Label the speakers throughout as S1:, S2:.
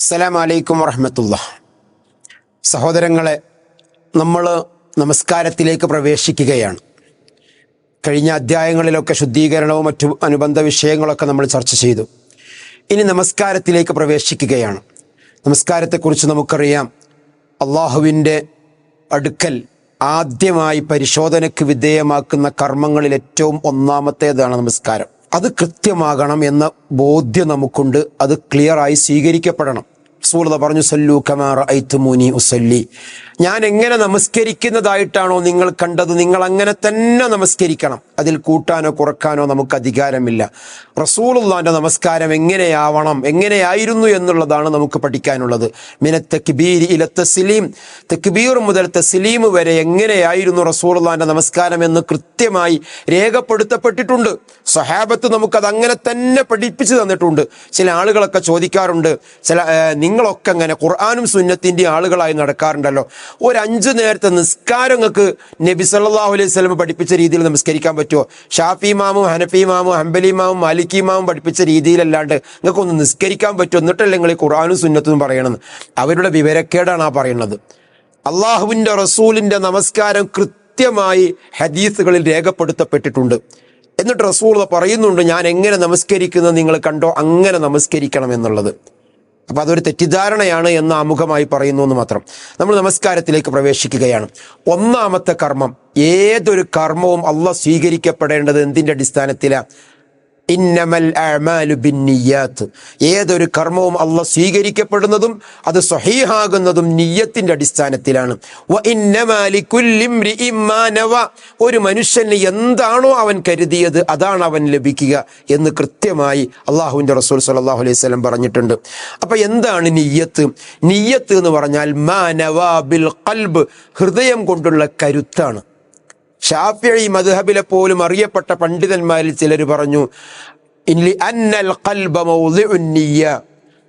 S1: അസ്സലാം വലൈക്കും വറഹമത്തുള്ള സഹോദരങ്ങളെ നമ്മൾ നമസ്കാരത്തിലേക്ക് പ്രവേശിക്കുകയാണ്. കഴിഞ്ഞ അധ്യായങ്ങളിലൊക്കെ ശുദ്ധീകരണവും മറ്റു അനുബന്ധ വിഷയങ്ങളൊക്കെ നമ്മൾ ചർച്ച ചെയ്തു. ഇനി നമസ്കാരത്തിലേക്ക് പ്രവേശിക്കുകയാണ്. നമസ്കാരത്തെക്കുറിച്ച് നമുക്കറിയാം അള്ളാഹുവിന്റെ അടുക്കൽ ആദ്യമായി പരിശോധനയ്ക്ക് വിധേയമാക്കുന്ന കർമ്മങ്ങളിൽ ഏറ്റവും ഒന്നാമത്തേതാണ് നമസ്കാരം. അത് കൃത്യമാകണം എന്ന ബോധ്യം നമുക്കുണ്ട്. അത് ക്ലിയറായി സ്വീകരിക്കപ്പെടണം. റസൂലത പറഞ്ഞു സല്ലു കമാർ ഐത്തുമൂനി ഉസല്ലി. ഞാൻ എങ്ങനെ നമസ്കരിക്കുന്നതായിട്ടാണോ നിങ്ങൾ കണ്ടത്? നിങ്ങൾ അങ്ങനെ തന്നെ നമസ്കരിക്കണം. അതിൽ കൂട്ടാനോ കുറക്കാനോ നമുക്ക് അധികാരമില്ല. റസൂലുള്ളാന്റെ നമസ്കാരം എങ്ങനെയാവണം? എങ്ങനെയായിരുന്നു എന്നുള്ളതാണ് നമുക്ക് പഠിക്കാനുള്ളത്. മിന തക്ബീർ ഇല തസ്ലീം. തക്ബീർ മുതൽ തസ്ലീം വരെ എങ്ങനെയായിരുന്നു റസൂലുള്ളാന്റെ നമസ്കാരം എന്ന് കൃത്യമായി രേഖപ്പെടുത്തപ്പെട്ടിട്ടുണ്ട്. സഹാബത്ത് നമുക്കത് അങ്ങനെ തന്നെ പഠിപ്പിച്ചു തന്നിട്ടുണ്ട്. ചില ആളുകളൊക്കെ ചോദിക്കാറുണ്ട് ചില നിങ്ങളൊക്കെ അങ്ങനെ ഖുർആാനും സുന്നത്തിന്റെ ആളുകളായി നടക്കാറുണ്ടല്ലോ. ഒരു അഞ്ചു നേരത്തെ നിസ്കാരം നിങ്ങൾക്ക് നബി സല്ലാഹു അലൈഹി സ്വലം പഠിപ്പിച്ച രീതിയിൽ നമസ്കരിക്കാൻ പറ്റുമോ? ഷാഫി മാമും ഹനഫി മാമും ഹംബലി മാമും മാലിക്കി മാമും പഠിപ്പിച്ച രീതിയിലല്ലാണ്ട് നിങ്ങൾക്ക് ഒന്ന് നിസ്കരിക്കാൻ പറ്റുമോ? എന്നിട്ടല്ലേ നിങ്ങൾ ഖുർആാനും സുന്നത്തും പറയണമെന്ന് അവരുടെ വിവരക്കേടാണ് ആ പറയുന്നത്. അള്ളാഹുവിന്റെ റസൂലിന്റെ നമസ്കാരം കൃത്യമായി ഹദീസുകളിൽ രേഖപ്പെടുത്തപ്പെട്ടിട്ടുണ്ട്. എന്നിട്ട് റസൂൾ പറയുന്നുണ്ട് ഞാൻ എങ്ങനെ നമസ്കരിക്കുന്നത് നിങ്ങൾ കണ്ടോ? അങ്ങനെ നമസ്കരിക്കണം എന്നുള്ളത്. അപ്പൊ അതൊരു തെറ്റിദ്ധാരണയാണ് എന്ന് ആമുഖമായി പറയുന്നു എന്ന് മാത്രം. നമ്മൾ നമസ്കാരത്തിലേക്ക് പ്രവേശിക്കുകയാണ്. ഒന്നാമത്തെ കർമ്മം ഏതൊരു കർമ്മവും അള്ള സ്വീകരിക്കപ്പെടേണ്ടത് എന്തിന്റെ അടിസ്ഥാനത്തിലാണ് ഇന്നമൽ ആമാലു ബിന്നിയാത്ത് ഏതൊരു കർമ്മവും അല്ല സ്വീകരിക്കപ്പെടുന്നതും അത് സ്വഹീഹാകുന്നതും നിയ്യത്തിന്റെ അടിസ്ഥാനത്തിലാണ്. ഒരു മനുഷ്യന് എന്താണോ അവൻ കരുതിയത് അതാണ് അവൻ ലഭിക്കുക എന്ന് കൃത്യമായി അള്ളാഹുവിന്റെ റസൂൽ സല്ലല്ലാഹു അലൈഹി സ്വലം പറഞ്ഞിട്ടുണ്ട്. അപ്പൊ എന്താണ് നിയ്യത്ത്? നിയ്യത്ത് എന്ന് പറഞ്ഞാൽ മാനവ ബിൽ കൽബ് ഹൃദയം കൊണ്ടുള്ള കരുത്താണ്. ഷാഫിഈ മദ്ഹബിലെ പോലും അറിയപ്പെട്ട പണ്ഡിതന്മാരിൽ ചിലർ പറഞ്ഞു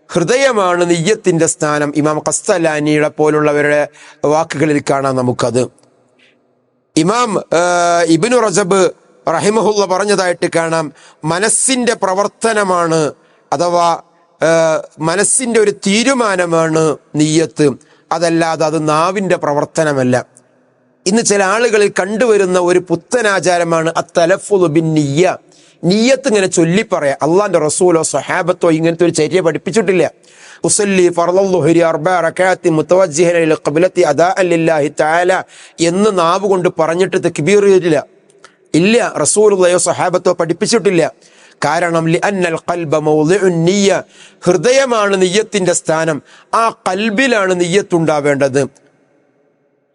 S1: ഹൃദയമാണ് നെയ്യത്തിന്റെ സ്ഥാനം. ഇമാം കസ്തലാനിയുടെ പോലുള്ളവരുടെ വാക്കുകളിൽ കാണാം നമുക്കത്. ഇമാം ഇബിനു റജബ് റഹിമഹുല്ല പറഞ്ഞതായിട്ട് കാണാം മനസ്സിന്റെ പ്രവർത്തനമാണ് അഥവാ മനസ്സിന്റെ ഒരു തീരുമാനമാണ് നെയ്യത്ത്. അതല്ലാതെ അത് നാവിന്റെ പ്രവർത്തനമല്ല. ഇന്ന് ചില ആളുകളിൽ കണ്ടുവരുന്ന ഒരു പുത്തനാചാരമാണ് അത്തലഫുദ് ബിൻ നിയ്യ. നിയ്യത്ത് ഇങ്ങനെ ചൊല്ലിപ്പറയാ. അള്ളാന്റെ റസൂലോ സഹാബത്തോ ഇങ്ങനത്തെ ഒരു ചര്യ പഠിപ്പിച്ചിട്ടില്ല. ഉസല്ലി ഫർളുഹരി അർബ റകഅത്തി മുതവജ്ജിഹന ഇല ഖിബ്ലത്തി അദാഅൻ ലില്ലാഹി തആല എന്ന് നാവ് കൊണ്ട് പറഞ്ഞിട്ട് തക്ബീർ ഇല്ല ഇല്ല റസൂലുള്ളയോ സഹാബത്തോ പഠിപ്പിച്ചിട്ടില്ല. കാരണം ലിഅന്നൽ അന്നൽ കൽബ ഹൃദയമാണ് നെയ്യത്തിന്റെ സ്ഥാനം. ആ കൽബിലാണ് നിയ്യത്തുണ്ടാവേണ്ടത്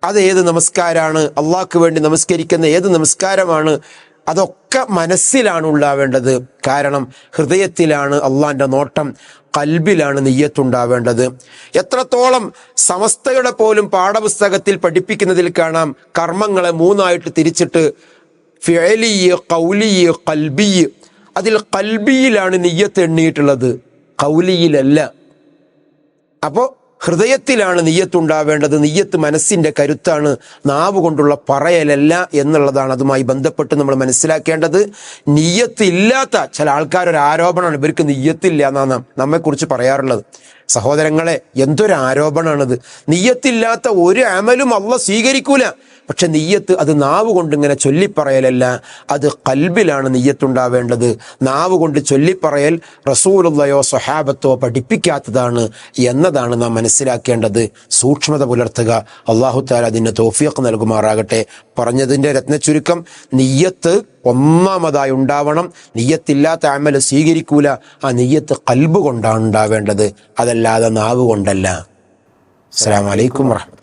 S1: അത് ഏത് നമസ്കാരമാണ് അള്ളാഹ്ക്ക് വേണ്ടി നമസ്കരിക്കുന്ന ഏത് നമസ്കാരമാണ്? അതൊക്കെ മനസ്സിലാണ് ഉണ്ടാവേണ്ടത്. കാരണം ഹൃദയത്തിലാണ് അള്ളാന്റെ നോട്ടം കൽബിലാണ് നെയ്യത്തുണ്ടാവേണ്ടത്. എത്രത്തോളം സമസ്തയുടെ പോലും പാഠപുസ്തകത്തിൽ പഠിപ്പിക്കുന്നതിൽ കാണാം. കർമ്മങ്ങളെ മൂന്നായിട്ട് തിരിച്ചിട്ട് ഫിഅലിയ് കൗലിയ് കൽബിയ്. അതിൽ കൽബിയിലാണ് നെയ്യത്ത് എണ്ണിയിട്ടുള്ളത്. കൗലിയിലല്ല അപ്പോ ഹൃദയത്തിലാണ് നെയ്യത്തുണ്ടാവേണ്ടത്. നെയ്യത്ത് മനസ്സിന്റെ കരുത്താണ് നാവ് കൊണ്ടുള്ള പറയലല്ല എന്നുള്ളതാണ് അതുമായി ബന്ധപ്പെട്ട് നമ്മൾ മനസ്സിലാക്കേണ്ടത്. നെയ്യത്ത് ഇല്ലാത്ത ചില ആൾക്കാരൊരു ആരോപണമാണ്. ഇവർക്ക് നെയ്യത്തില്ല എന്നാണ് നമ്മെക്കുറിച്ച് പറയാറുള്ളത്. സഹോദരങ്ങളെ എന്തൊരു ആരോപണമാണിത് നെയ്യത്തില്ലാത്ത ഒരു അമലും അള്ള സ്വീകരിക്കൂല. പക്ഷെ നെയ്യത്ത് അത് നാവ് കൊണ്ട് ഇങ്ങനെ ചൊല്ലിപ്പറയലല്ല അത് കൽബിലാണ് നെയ്യത്തുണ്ടാവേണ്ടത്. നാവ് കൊണ്ട് ചൊല്ലിപ്പറയൽ റസൂലുള്ളയോ സ്വഹാബത്തോ പഠിപ്പിക്കാത്തതാണ് എന്നതാണ് നാം മനസ്സിലാക്കേണ്ടത്. സൂക്ഷ്മത പുലർത്തുക. അള്ളാഹു താല അതിന് തോഫിയൊക്കെ നൽകുമാറാകട്ടെ. പറഞ്ഞതിന്റെ രത്നച്ചുരുക്കം നെയ്യത്ത് ഒന്നാമതായി ഉണ്ടാവണം. നെയ്യത്തില്ലാത്ത അമല സ്വീകരിക്കൂല. ആ നെയ്യത്ത് കൽബ് കൊണ്ടാണ് ഉണ്ടാവേണ്ടത്. അതല്ലാതെ നാവ് കൊണ്ടല്ല. അസ്സാം വലൈക്കും വറഹ്മത്തുള്ളാഹി